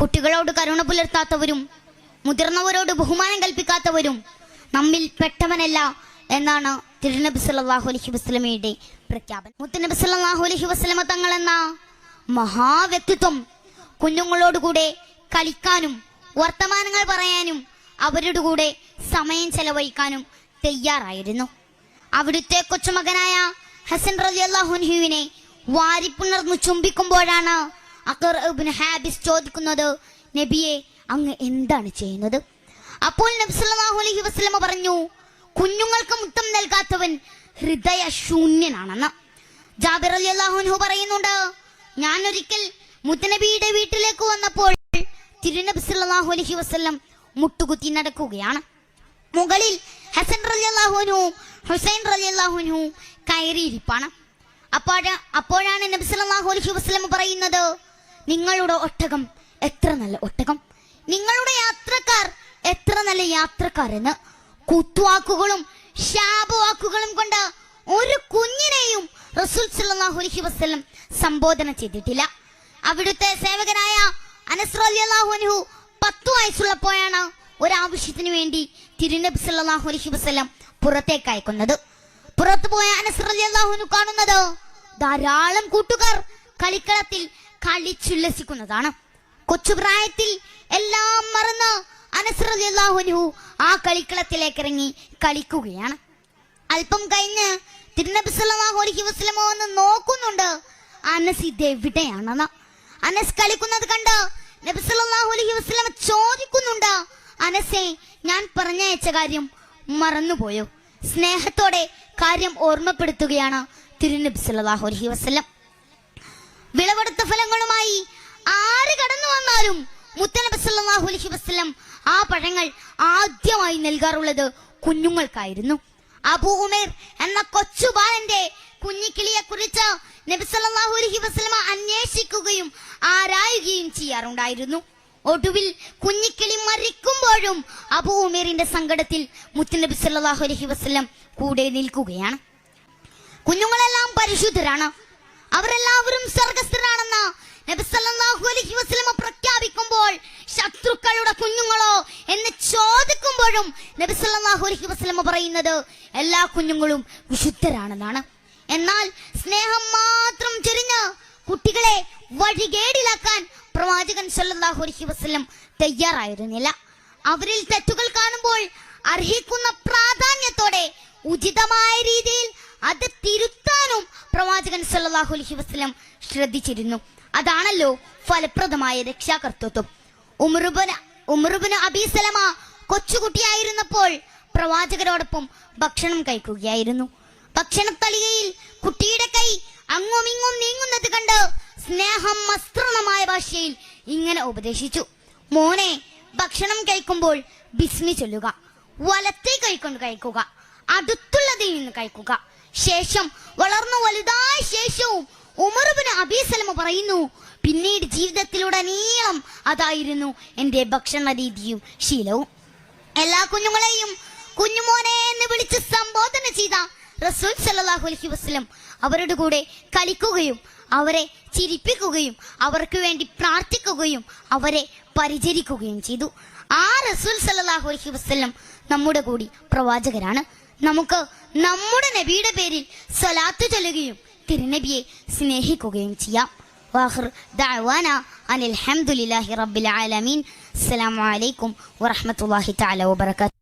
കുട്ടികളോട് കരുണ പുലർത്താത്തവരും മുതിർന്നവരോട് ബഹുമാനം കൽപ്പിക്കാത്തവരും നമ്മിൽ പെട്ടവനല്ല എന്നാണ് തിരുനബി സല്ലല്ലാഹു അലഹി വസ്ലമയുടെ പ്രഖ്യാപനം. മുത്തനബി സല്ലല്ലാഹു അലഹി വസ്ലമ തങ്ങൾ എന്ന മഹാവ്യക്തിത്വം കുഞ്ഞുങ്ങളോട് കൂടെ കളിക്കാനും വർത്തമാനങ്ങൾ പറയാനും അവരുടെ കൂടെ സമയം ചെലവഴിക്കാനും തയ്യാറായിരുന്നു. അവിടുത്തെ കൊച്ചുമകനായ ഹസൻ റളിയല്ലാഹുവിനെ വാരിപ്പുണർന്നു ചുംബിക്കുമ്പോഴാണ് അക്കർ ഹാബിസ് ചോദിക്കുന്നത് നബിയെ അങ്ങ് എന്താണ് ചെയ്യുന്നത്? അപ്പോൾ നബി സല്ലല്ലാഹു അലൈഹി വസല്ലമ പറഞ്ഞു കുഞ്ഞുങ്ങൾക്ക് മുത്തം നൽകാത്തവൻ ഹൃദയ ശൂന്യനാണെന്ന് ജാബിർ അലി അള്ളാഹുൻഹു പറയുന്നുണ്ട് ഞാൻ ഒരിക്കൽ മുത്തനബിയുടെ വീട്ടിലേക്ക് വന്നപ്പോൾ തിരുനബി സല്ലാഹു അലൈഹി വസല്ലം മുട്ടുകുത്തി നടക്കുകയാണ്. മുകളിൽ ഹസൻ റളിയല്ലാഹുനു ഹുസൈൻ റളിയല്ലാഹുനു കയറിയിരിപ്പാണ്. അപ്പോഴ അപ്പോഴാണ് നബി അലഹി വസല്ലം പറയുന്നത് നിങ്ങളുടെ ഒട്ടകം എത്ര നല്ല ഒട്ടകം? നിങ്ങളുടെ യാത്രക്കാർ എത്ര നല്ല യാത്രക്കാരെന്ന് കുത്തുവാക്കുകളും ശാപവാക്കുകളും കൊണ്ട് ഒരു കുഞ്ഞിനെയും റസൂൽ സല്ലല്ലാഹു അലൈഹി വസല്ലം സംബോധന ചെയ്തിട്ടില്ല. അവിടുത്തെ സേവകനായ അനസ് റളിയല്ലാഹു അൻഹു പത്തു വയസ്സുള്ളപ്പോഴാണ് ഒരാവശ്യത്തിന് വേണ്ടി തിരുനബി സല്ലല്ലാഹു അലൈഹി വസല്ലം പുറത്തേക്ക് അയക്കുന്നത്. പുറത്തു പോയ അനസ് റളിയല്ലാഹു കാണുന്നത് ധാരാളം കൂട്ടുകാർ കളിക്കളത്തിൽ കളിച്ചുല്ലസിക്കുന്നതാണ്. കൊച്ചുപ്രായത്തിൽ എല്ലാം മറന്ന് അനസ് റളിയല്ലാഹു അൻഹു ആ കളിക്കളത്തിലേക്ക് ഇറങ്ങി കളിക്കുകയാണ്. അല്പം കഴിഞ്ഞ് തിരുനബി സല്ലല്ലാഹു അലൈഹി വസല്ലമ നോക്കുന്നുണ്ട്. അനസ് ഇത് എവിടെയാണെന്ന് അനസ് കളിക്കുന്നത് കണ്ട് നബി സല്ലല്ലാഹു അലൈഹി വസല്ലമ ചോദിക്കുന്നുണ്ട്. അനസേ ഞാൻ പറഞ്ഞയച്ച കാര്യം മറന്നുപോയോ? സ്നേഹത്തോടെ കാര്യം ഓർമ്മപ്പെടുത്തുകയാണ് തിരുനബി സല്ലല്ലാഹു അലൈഹി വസല്ലം. വിളവെടുത്ത ഫലങ്ങളുമായി ആര് കടന്നു വന്നാലും മുത്തനബി സല്ലല്ലാഹു അലൈഹി വസല്ലം ആ പഴങ്ങൾ ആദ്യമായി നൽകാറുള്ളത് കുഞ്ഞുങ്ങൾക്കായിരുന്നു. അബൂ ഉമേർ എന്ന കൊച്ചു ബാലന്റെ കുഞ്ഞിക്കിളിയെ കുറിച്ച് നബി സല്ലല്ലാഹു അലൈഹി അന്വേഷിക്കുകയും ആരായുകയും ചെയ്യാറുണ്ടായിരുന്നു. ഒടുവിൽ കുഞ്ഞിക്കിളി മരിക്കുമ്പോഴും അബൂ ഉമേറിന്റെ സങ്കടത്തിൽ മുത്തനബി സല്ലല്ലാഹു അലൈഹി വസല്ലം കൂടെ നിൽക്കുകയാണ്. കുഞ്ഞുങ്ങളെല്ലാം പരിശുദ്ധരാണ്. അവരെല്ലാവരും സ്വർഗസ്ഥരാണെന്ന് അലൈഹി പ്രഖ്യാപിക്കുമ്പോൾ ശത്രുക്കളുടെ കുഞ്ഞുങ്ങളോ എന്ന് ചോദിക്കുമ്പോഴും അലൈഹി പറയുന്നത് എല്ലാ കുഞ്ഞുങ്ങളും വിശുദ്ധരാണെന്നാണ്. എന്നാൽ സ്നേഹം മാത്രം ചെരിഞ്ഞ് കുട്ടികളെ വഴികേടിലാക്കാൻ പ്രവാചകൻ സല്ലല്ലാഹു അലൈഹി വസല്ലം തയ്യാറായിരുന്നില്ല. അവരിൽ തെറ്റുകൾ കാണുമ്പോൾ അർഹിക്കുന്ന പ്രാധാന്യത്തോടെ ഉചിതമായ രീതിയിൽ അത് തിരുത്താനും പ്രവാചകൻ സല്ലല്ലാഹു അലൈഹി വസല്ലം ശ്രദ്ധിച്ചിരുന്നു. അതാണല്ലോ ഫലപ്രദമായ രക്ഷാകർത്തൃത്വം ഉമറുബന ഉമറുബിന് അബീസലമ കൊച്ചുകുട്ടിയായിരുന്നപ്പോൾ പ്രവാചകരോടൊപ്പം ഭക്ഷണം കഴിക്കുകയായിരുന്നു. ഭക്ഷണത്തലികയിൽ കുട്ടിയുടെ കൈ അങ്ങും ഇങ്ങും നീങ്ങുന്നത് കണ്ട് സ്നേഹം മസ്ത്രണമായ ഭാഷയിൽ ഇങ്ങനെ ഉപദേശിച്ചു. മോനെ ഭക്ഷണം കഴിക്കുമ്പോൾ ബിസ്മി ചൊല്ലുക. വലത്തെ കൈക്കൊണ്ട് കഴിക്കുക. അടുത്തുള്ളതിൽ നിന്ന് കഴിക്കുക. ശേഷം വളർന്നു വലുതായ ശേഷവും ഉമറുബിന് അബീസലമ പറയുന്നു പിന്നീട് ജീവിതത്തിലുടനീളം അതായിരുന്നു എന്റെ ഭക്ഷണ രീതിയും ശീലവും. എല്ലാ കുഞ്ഞുങ്ങളെയും കുഞ്ഞുമോനെ എന്ന് വിളിച്ച് സംബോധന ചെയ്ത റസൂൽ സല്ലല്ലാഹു അലൈഹി വസല്ലം അവരുടെ കൂടെ കളിക്കുകയും അവരെ ചിരിപ്പിക്കുകയും അവർക്ക് വേണ്ടി പ്രാർത്ഥിക്കുകയും അവരെ പരിചരിക്കുകയും ചെയ്തു. ആ റസൂൽ സല്ലല്ലാഹു അലൈഹി വസല്ലം നമ്മുടെ കൂടി പ്രവാചകരാണ്. നമുക്ക് നമ്മുടെ നബിയുടെ പേരിൽ സ്വലാത്ത് ചൊല്ലുകയും തിരുനബിയെ സ്നേഹിക്കുകയും ചെയ്യാം. വാഹിർ ദഅവാന അനിൽ ഹംദുലില്ലാഹി റബ്ബിൽ ആലമീൻ. അസ്സലാമു അലൈക്കും വറഹ്മത്തുള്ളാഹി തആല വബറകാതുഹു.